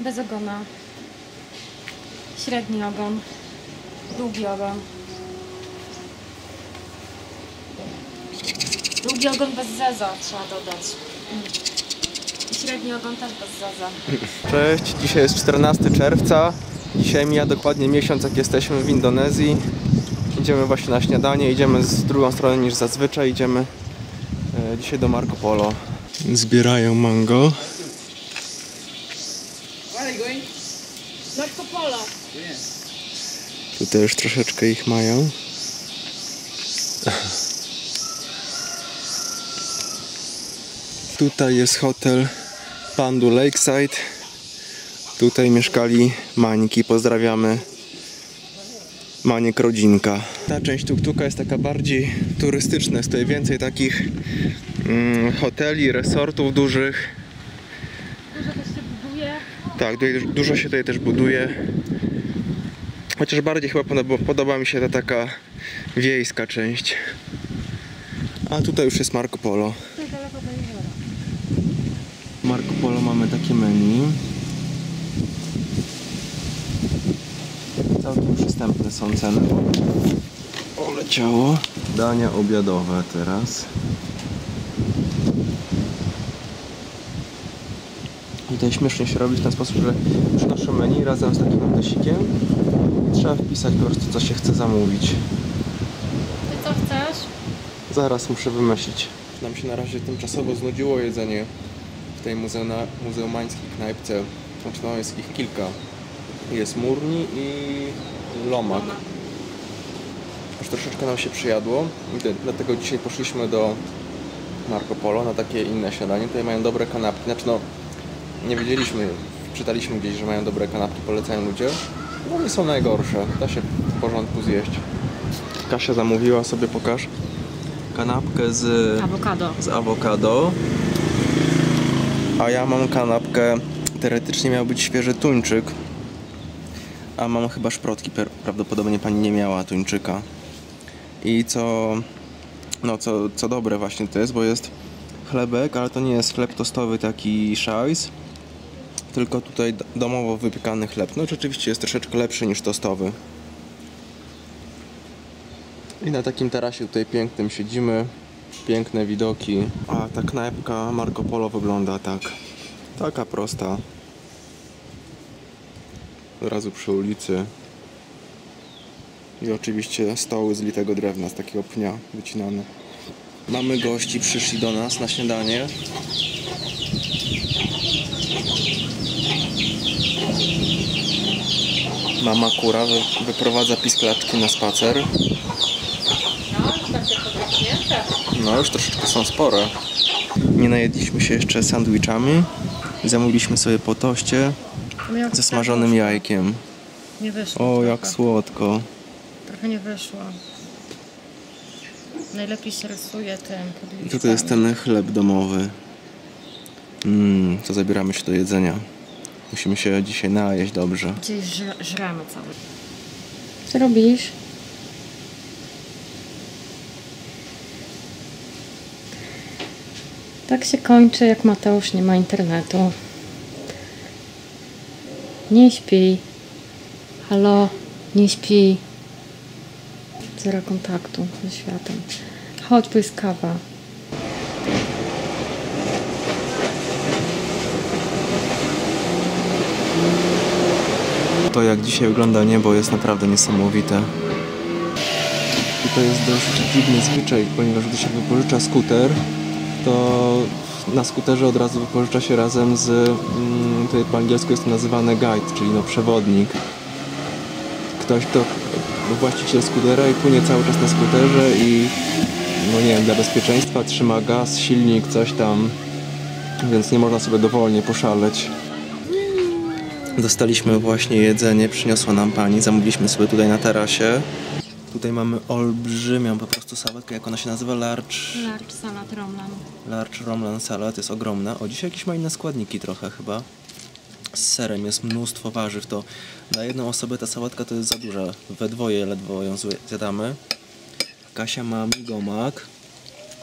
Bez ogona. Średni ogon. Długi ogon. Długi ogon bez zeza trzeba dodać. I średni ogon też bez zeza. Cześć, dzisiaj jest 14 czerwca. Dzisiaj mija dokładnie miesiąc, jak jesteśmy w Indonezji. Idziemy właśnie na śniadanie, idziemy z drugą strony niż zazwyczaj. Idziemy e, dzisiaj do Marco Polo. Zbierają mango. Marco Polo. Już troszeczkę ich mają. Tutaj jest hotel Pandu Lakeside. Tutaj mieszkali Mańki. Pozdrawiamy Maniek rodzinka. Ta część tuktuka jest taka bardziej turystyczna. Jest tutaj więcej takich mm, hoteli, resortów dużych. Dużo też się buduje. Tak, dużo się tutaj też buduje. Chociaż bardziej chyba podoba, podoba mi się ta taka wiejska część. A tutaj już jest Marco Polo. Marco Polo mamy takie menu. Całkiem przystępne są ceny. O, leciało. Dania obiadowe teraz. Tutaj śmiesznie się robi w ten sposób, że przynoszę menu razem z takim notesikiem i trzeba wpisać po prostu co się chce zamówić. Ty co chcesz? Zaraz muszę wymyślić. Nam się na razie tymczasowo znudziło jedzenie w tej muzeuna, muzeumańskiej knajpce. Znaczy no jest ich kilka. Jest Murni i Lomak. Już troszeczkę nam się przyjadło. Dlatego dzisiaj poszliśmy do Marco Polo na takie inne śniadanie. Tutaj mają dobre kanapki. Znaczy no, nie wiedzieliśmy, czytaliśmy gdzieś, że mają dobre kanapki, polecają ludzie. No nie są najgorsze. Da się w porządku zjeść. Kasia zamówiła sobie, pokaż kanapkę z, Awokado. z awokado. A ja mam kanapkę, teoretycznie miał być świeży tuńczyk. A mam chyba szprotki, prawdopodobnie pani nie miała tuńczyka. I co, no co, co dobre właśnie to jest, bo jest chlebek, ale to nie jest chleb tostowy taki szajs, tylko tutaj domowo wypiekany chleb. No rzeczywiście jest troszeczkę lepszy niż tostowy. I na takim tarasie tutaj pięknym siedzimy. Piękne widoki. A ta knajpka Marco Polo wygląda tak. Taka prosta. Od razu przy ulicy. I oczywiście stoły z litego drewna, z takiego pnia wycinane. Mamy gości, przyszli do nas na śniadanie. Mama kura wy- wyprowadza pisklaczki na spacer. No, już takie podrośnięte. No już troszeczkę są spore. Nie najedliśmy się jeszcze sandwichami. Zamówiliśmy sobie po toście ze smażonym jajkiem. Nie wyszło. O, trochę. jak słodko. Trochę nie wyszło. Najlepiej się rysuje tym I tutaj jest ten chleb domowy. Mmm, to zabieramy się do jedzenia. Musimy się dzisiaj najeść dobrze. Gdzieś żre, żremy cały. Co robisz? Tak się kończy, jak Mateusz nie ma internetu. Nie śpi. Halo, nie śpi. Zero kontaktu ze światem. Chodź, bo jest kawa. To jak dzisiaj wygląda niebo jest naprawdę niesamowite. Tutaj jest dość dziwny zwyczaj, ponieważ gdy się wypożycza skuter, to na skuterze od razu wypożycza się razem z, mm, tutaj po angielsku jest to nazywane guide, czyli no przewodnik. Ktoś, kto właściciel skutera i płynie cały czas na skuterze i no nie wiem, dla bezpieczeństwa trzyma gaz, silnik, coś tam, więc nie można sobie dowolnie poszaleć. Dostaliśmy właśnie jedzenie, przyniosła nam pani, zamówiliśmy sobie tutaj na tarasie. Tutaj mamy olbrzymią po prostu sałatkę, jak ona się nazywa? Large, Large salad Romlan. large Romlan salad, jest ogromna. O, dzisiaj jakieś ma inne składniki trochę chyba. Z serem jest mnóstwo warzyw, to na jedną osobę ta sałatka to jest za duża. We dwoje ledwo ją zjadamy. Kasia ma migomak.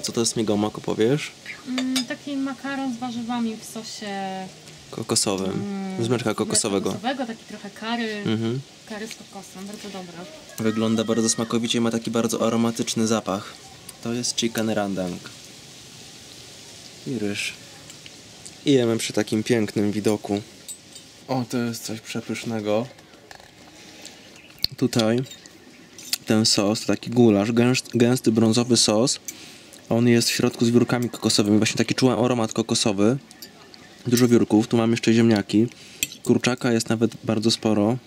Co to jest migomak, opowiesz? Mm, taki makaron z warzywami w sosie Kokosowym. mm, z mleczka kokosowego. kokosowego, taki trochę kary, Mhm. kary z kokosem, bardzo dobra. Wygląda bardzo smakowicie i ma taki bardzo aromatyczny zapach. To jest chicken randang. I ryż. I jemy przy takim pięknym widoku. O, to jest coś przepysznego. Tutaj ten sos, taki gulasz, gęsty, gęsty brązowy sos. On jest w środku z wiórkami kokosowymi. Właśnie taki czułem aromat kokosowy. Dużo wiórków. Tu mam jeszcze ziemniaki. Kurczaka jest nawet bardzo sporo.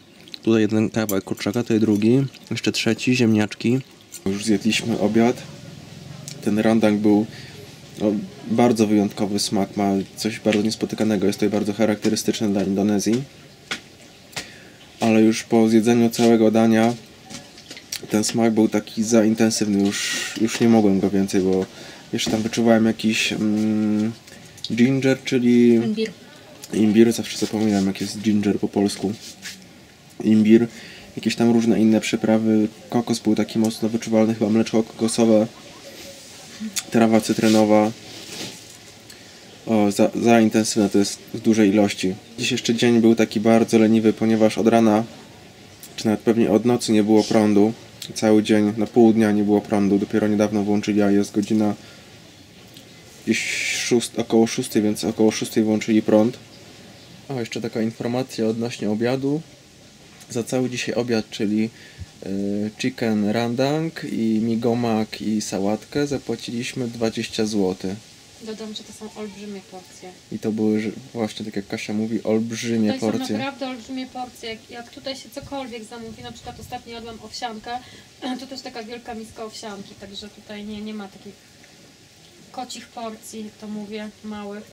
Tutaj jeden kawałek kurczaka, tutaj drugi. Jeszcze trzeci, ziemniaczki. Już zjedliśmy obiad. Ten randang był no, bardzo wyjątkowy smak. Ma coś bardzo niespotykanego. Jest tutaj bardzo charakterystyczne dla Indonezji. Ale już po zjedzeniu całego dania ten smak był taki za intensywny. Już, już nie mogłem go więcej, bo jeszcze tam wyczuwałem jakiś mm, ginger, czyli Imbir. imbir, zawsze zapominam jak jest ginger po polsku. Imbir, jakieś tam różne inne przyprawy. Kokos był taki mocno wyczuwalny, chyba mleczko kokosowe, trawa cytrynowa. O, za, za intensywne to jest w dużej ilości. Dziś jeszcze dzień był taki bardzo leniwy, ponieważ od rana, czy nawet pewnie od nocy nie było prądu. Cały dzień, na pół dnia nie było prądu. Dopiero niedawno włączyli, a jest godzina gdzieś szóst, około 6, więc około 6 włączyli prąd. O, jeszcze taka informacja odnośnie obiadu. Za cały dzisiaj obiad, czyli y, chicken randang i migomak i sałatkę zapłaciliśmy 20 zł. Dodam, że to są olbrzymie porcje. I to były właśnie, tak jak Kasia mówi, olbrzymie Tutaj są porcje. naprawdę olbrzymie porcje. Jak, jak tutaj się cokolwiek zamówi, na przykład ostatnio jadłam owsiankę, to też taka wielka miska owsianki, także tutaj nie, nie ma takich kocich porcji, to mówię, małych.